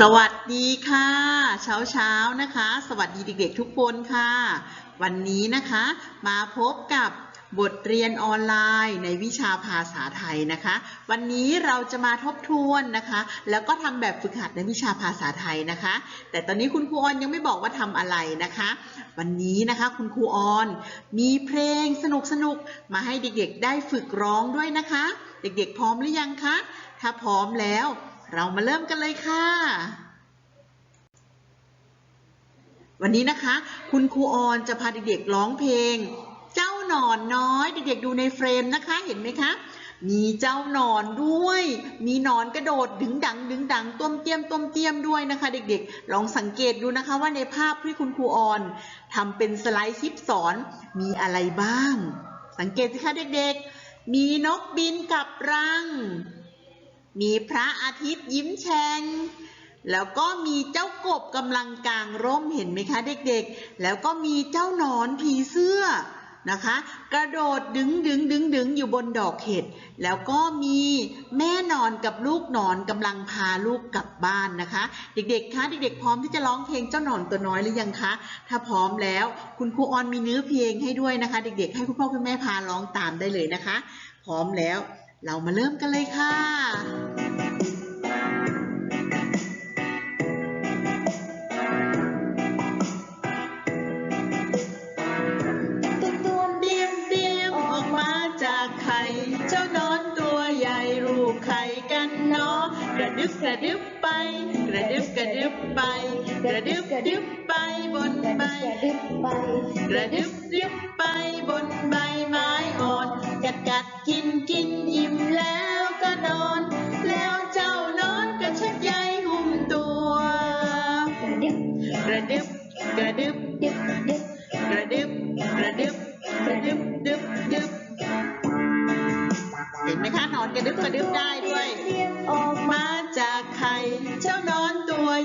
สวัสดีค่ะ เช้าเช้าๆนะคะ สวัสดีเด็กๆทุกคนค่ะ วันนี้นะคะ มาพบกับบทเรียนออนไลน์ในวิชาภาษาไทยนะคะ วันนี้เราจะมาทบทวนนะคะ แล้วก็ทำแบบฝึกหัดในวิชาภาษาไทยนะคะ แต่ตอนนี้คุณครูออนยังไม่บอกว่าทำอะไรนะคะ วันนี้นะคะคุณครูออนมีเพลงสนุกๆมาให้เด็กๆได้ฝึกร้องด้วยนะคะ เด็กๆพร้อมหรือยังคะ ถ้าพร้อมแล้ว เรามาเริ่มกันเลยค่ะ วันนี้นะคะ คุณครูออนจะพาเด็กๆร้องเพลง เจ้าหนอนน้อย เด็กๆดูในเฟรมนะคะเห็นไหมคะมีเจ้าหนอนด้วย มีหนอนกระโดดดึงดังดึงดังต้มเตี้ยมต้มเตี้ยมด้วยนะคะ เด็กๆ ลองสังเกตดูนะคะว่าในภาพที่คุณครูออนทำเป็นสไลด์คลิปสอนมีอะไรบ้าง สังเกตสิคะเด็กๆ มีนกบินกับรัง มีพระอาทิตย์ยิ้มแฉ่งแล้วก็มีเจ้ากบกำลังกางร่มเห็นไหมคะเด็กๆ แล้วก็มีเจ้าหนอนผีเสื้อนะคะ กระโดดดึงดึงดึงดึงอยู่บนดอกเห็ด แล้วก็มีแม่นอนกับลูกหนอนกำลังพาลูกกลับบ้านนะคะ เด็กๆ คะเด็กๆ พร้อมที่จะร้องเพลงเจ้าหนอนตัวน้อยหรือยังคะ ถ้าพร้อมแล้วคุณครูออนมีเนื้อเพลงให้ด้วยนะคะ เด็กๆ ให้คุณพ่อคุณแม่พาร้องตามได้เลยนะคะ พร้อมแล้ว เรามาเริ่มกันเลยค่ะตุ้มตุ้มเดียมเดียมออกมาจากไข่ เจ้านอนตัวใหญ่รูปไข่กันเนาะกระดึบกระดึบไป กระดึบกระดึบไป กระดึบกระดึบไปบนใบกระดึบกระดึบดึบไปบนใบไม้อ่อนกัดกัด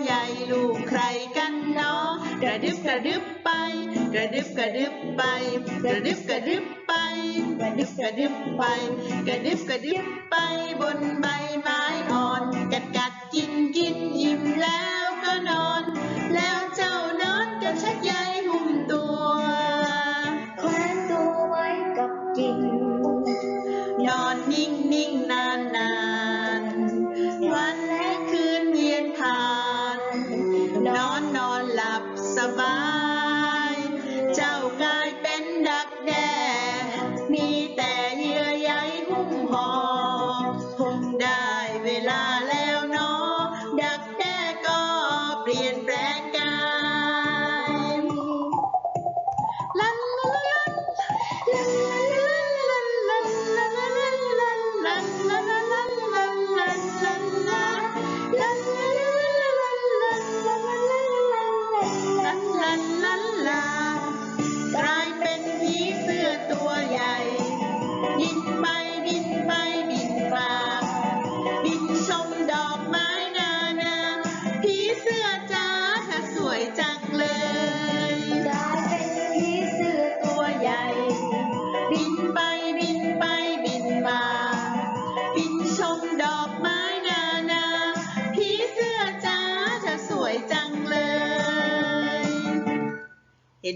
ใหญ่ลูกใครกันเนาะกระดึบกระดึบไป กระดึบกระดึบไป กระดึบกระดึบไป กระดึบกระดึบไป กระดึบกระดึบไปบนใบไม้อ่อน กัดกัดกินกินยิ้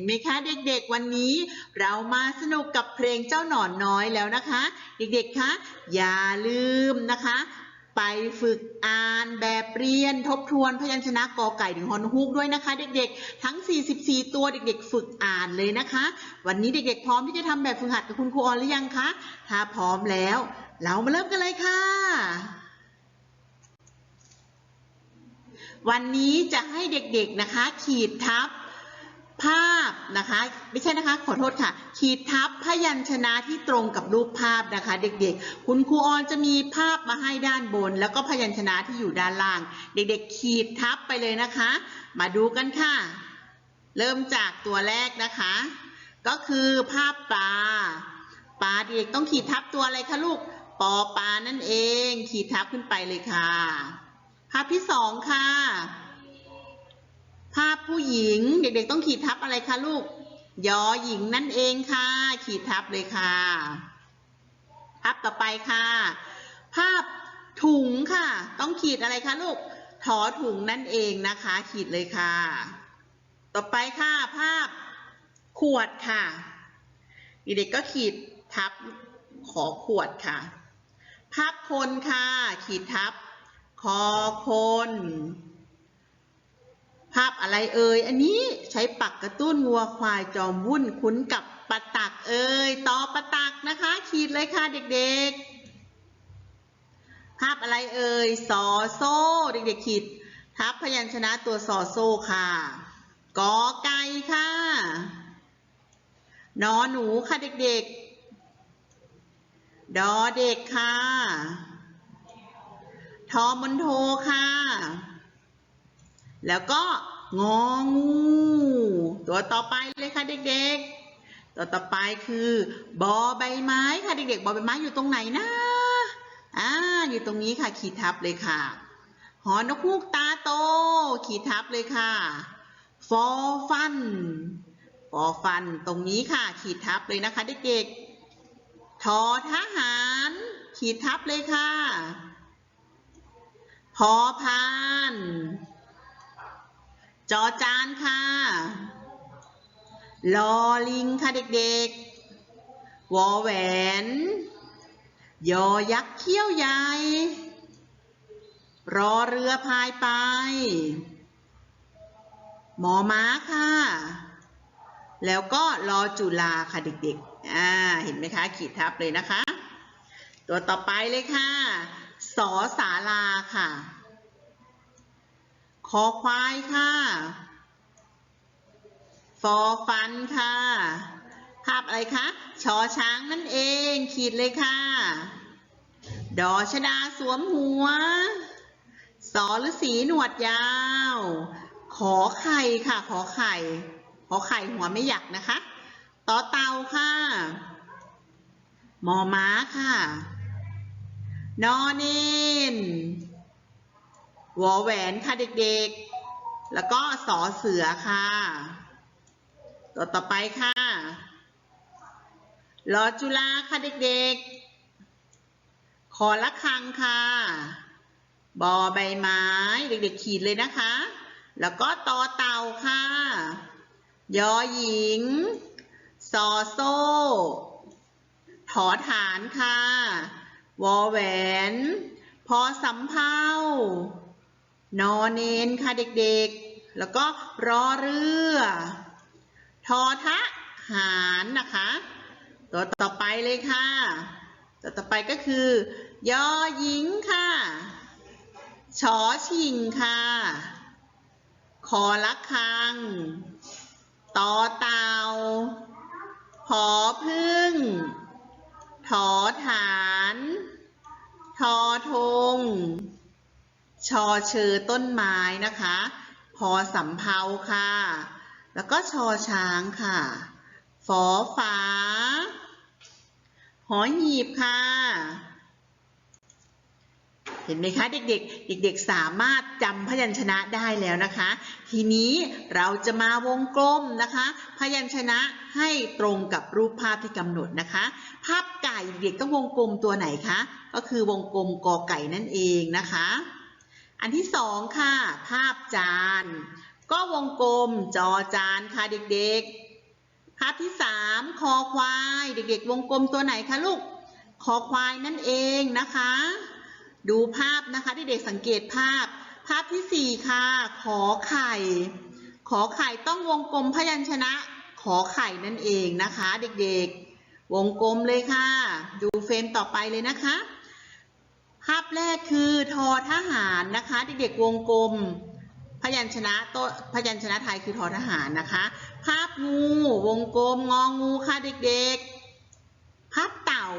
ไหมคะเด็กๆวันนี้ เรามาสนุกกับเพลงเจ้าหนอนน้อยแล้วนะคะ เด็กๆคะอย่าลืมนะคะ ไปฝึกอ่านแบบเรียนทบทวนพยัญชนะกอไก่ถึงฮอนฮูกด้วยนะคะ เด็กๆ ทั้ง 44 ตัวเด็กๆ ฝึกอ่านเลยนะคะ วันนี้เด็กๆ พร้อมที่จะทำแบบฝึกหัดกับคุณครูออนหรือยังคะถ้าพร้อมแล้ว เรามาเริ่มกันเลยค่ะวันนี้จะให้เด็กๆนะคะ ขีดทับ ภาพนะคะ ไม่ใช่นะคะ ขอโทษค่ะ ขีดทับพยัญชนะที่ตรงกับรูปภาพนะคะ เด็กๆ คุณครูออนจะมีภาพมาให้ด้านบน แล้วก็พยัญชนะที่อยู่ด้านล่าง เด็กๆ ขีดทับไปเลยนะคะ มาดูกันค่ะ เริ่มจากตัวแรกนะคะ ก็คือภาพปลาปลาเด็กต้องขีดทับตัวอะไรคะลูกปอปลานั่นเอง ขีดทับขึ้นไปเลยค่ะ ภาพที่สองค่ะ ภาพผู้หญิงเด็กๆต้องขีดทับอะไรคะลูกยอหญิงนั่นเองค่ะ ขีดทับเลยค่ะภาพต่อไปค่ะ ภาพถุงค่ะ ต้องขีดอะไรคะลูกถอถุงนั่นเองนะคะ ขีดเลยค่ะ ต่อไปค่ะภาพขวดค่ะเด็กๆก็ขีดทับขอขวดค่ะ ภาพคนค่ะ ขีดทับคอคน ภาพอะไรเอ่ย อันนี้ใช้ปักกระตุ้นวัวควายจอมวุ่นคุ้นกับปะตักเอ่ยต่อปะตักนะคะ ขีดเลยค่ะเด็กๆ ภาพอะไรเอ่ยสอโซ่เด็กๆขีดทับพยัญชนะตัวสอโซ่ค่ะกอไก่ค่ะนอหนูค่ะเด็กๆ ดอเด็กค่ะ ทอมนโทค่ะ แล้วก็งองู ตัวต่อไปเลยค่ะเด็กๆ ตัวต่อไปคือบอใบไม้ค่ะเด็กๆ บอใบไม้อยู่ตรงไหนนะ อ่า อยู่ตรงนี้ค่ะ ขีดทับเลยค่ะ หอนกฮูกตาโต ขีดทับเลยค่ะ ฟอฟัน ฟอฟัน ตรงนี้ค่ะ ขีดทับเลยนะคะเด็กๆ ทอทหาร ขีดทับเลยค่ะ พอพาน จอจานค่ะ ลอลิงค่ะเด็กๆ วอแหวน ยอยักษ์เขี้ยวใหญ่ รอเรือพายไป หมอม้าค่ะ แล้วก็รอจุฬาค่ะเด็กๆ อ่า เห็นไหมคะ ขีดทับเลยนะคะ ตัวต่อไปเลยค่ะ สอสาลาค่ะ คอควายค่ะฟอฟันค่ะ ภาพอะไรคะชอช้างนั่นเองขีดเลยค่ะ ดอชดาสวมหัว สอฤาษีหนวดยาว ขอไข่ค่ะ ขอไข่ ขอไข่หัวไม่หยักนะคะ ต่อเตาค่ะ มอม้าค่ะ นอเนน วอแหวนค่ะเด็กๆ แล้วก็สอเสือค่ะ ตัวต่อไปค่ะรอจุฬาค่ะเด็กๆ ขอละคังค่ะ บอใบไม้ เด็กๆขีดเลยนะคะ แล้วก็ตอเต่าค่ะ ยอหญิง ซอโซ่ถอฐานค่ะ วอแหวน พอสำเภา นอนเนนค่ะเด็กๆ แล้วก็รอเรือ ทอทะหารนะคะ ตัวต่อไปเลยค่ะ ตัวต่อไปก็คือยอหญิงค่ะชอชิงค่ะ คอละคังต่อเตาผอพึ่ง ถอฐาน ทอทง ชอเชอต้นไม้นะคะพอสำเภาค่ะ แล้วก็ชอช้างค่ะฝอฝา หอหีบค่ะ เห็นไหมคะเด็กๆ เด็กๆ สามารถจำพยัญชนะได้แล้วนะคะ ทีนี้เราจะมาวงกลมนะคะ พยัญชนะให้ตรงกับรูปภาพที่กำหนดนะคะ ภาพไก่เด็กๆต้องวงกลมตัวไหนคะ ก็คือวงกลมกอไก่นั่นเองนะคะ อันที่สองค่ะ ภาพจาน ก็วงกลมจอจานค่ะเด็กๆ ภาพที่สามคอควาย เด็กๆ วงกลมตัวไหนคะลูก คอควายนั่นเองนะคะ ดูภาพนะคะที่เด็กสังเกตภาพ ภาพที่สี่ค่ะ ขอไข่ ขอไข่ต้องวงกลมพยัญชนะ ขอไข่นั่นเองนะคะ เด็กๆ วงกลมเลยค่ะ ดูเฟรมต่อไปเลยนะคะ ภาพแรกคือทอทหารนะคะเด็กๆวงกลม พยัญชนะโตวพยัญชนะไทยคือทอทหารนะคะ ภาพงูวงกลมงองูค่ะเด็กๆ ภาพเต่า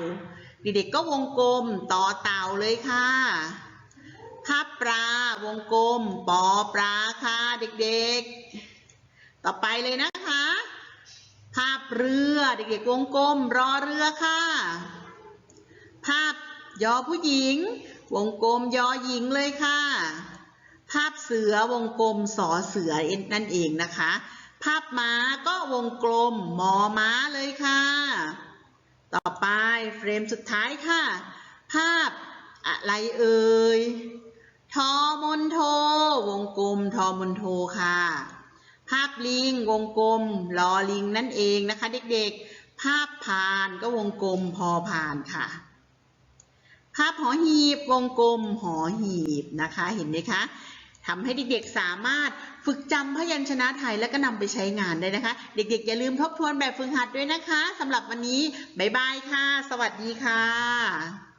เด็กๆก็วงกลมต่อเต่าเลยค่ะ ภาพปลาวงกลมปอปลาค่ะเด็กๆ ต่อไปเลยนะคะ ภาพเรือเด็กๆวงกลมรอเรือค่ะ ภาพ ยอผู้หญิง วงกลมยอหญิงเลยค่ะ ภาพเสือวงกลมสอเสือนั่นเองนะคะ ภาพม้าก็วงกลมมอม้าเลยค่ะ ต่อไปเฟรมสุดท้ายค่ะ ภาพอะไรเอ่ยทอมนโท วงกลมทอมนโทค่ะ ภาพลิงวงกลมลอลิงนั่นเองนะคะ เด็กๆ ภาพพานก็วงกลมพอพานค่ะ ภาพหอหีบวงกลมหอหีบนะคะเห็นไหมคะทำให้เด็กๆสามารถฝึกจำพยัญชนะไทยแล้วก็นำไปใช้งานได้นะคะ เด็กๆอย่าลืมทบทวนแบบฝึกหัดด้วยนะคะสำหรับวันนี้ บ๊ายบายค่ะ สวัสดีค่ะ